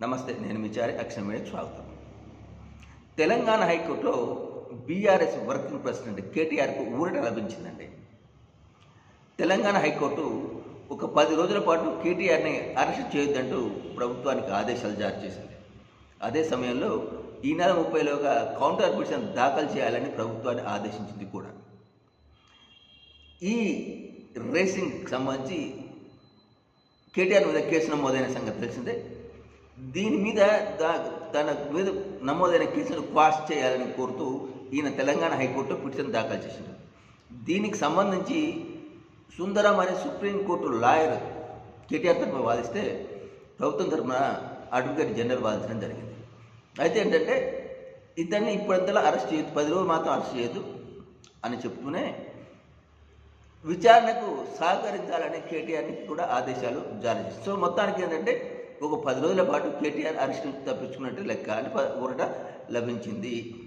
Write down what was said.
నమస్తే నేను విచారి అక్షరం స్వాగతం. తెలంగాణ హైకోర్టులో బీఆర్ఎస్ వర్కింగ్ ప్రెసిడెంట్ కేటీఆర్కు ఊరట లభించిందండి. తెలంగాణ హైకోర్టు ఒక పది రోజుల పాటు కేటీఆర్ని అరెస్ట్ చేయొద్దంటూ ప్రభుత్వానికి ఆదేశాలు జారీ చేసింది. అదే సమయంలో ఈ నెల ముప్పైలోగా కౌంటర్ పిటిషన్ దాఖలు చేయాలని ప్రభుత్వాన్ని ఆదేశించింది కూడా. ఈ రేసింగ్ సంబంధించి కేటీఆర్ మీద కేసు నమోదైన సంగతి తెలిసిందే. దీని మీద తన మీద నమోదైన కేసును క్వాష్ చేయాలని కోరుతూ ఈయన తెలంగాణ హైకోర్టు పిటిషన్ దాఖలు చేసింది దీనికి సంబంధించి సుందరం అనే సుప్రీంకోర్టు లాయర్ కేటీఆర్ తరఫున వాదిస్తే ప్రభుత్వం తరఫున అడ్వకేట్ జనరల్ వాదించడం జరిగింది. అయితే ఏంటంటే ఇతన్ని ఇప్పుడంతలా అరెస్ట్ చేయొద్దు పది రోజులు మాత్రం అరెస్ట్ చేయొద్దు అని చెప్తూనే విచారణకు సహకరించాలని కేటీఆర్కి కూడా ఆదేశాలు జారీ చేశారు సో మొత్తానికి ఏంటంటే ఒక పది రోజుల పాటు కేటీఆర్ అరెస్ట్ తప్పించుకున్నట్టు లెక్క అని ఊరట లభించింది.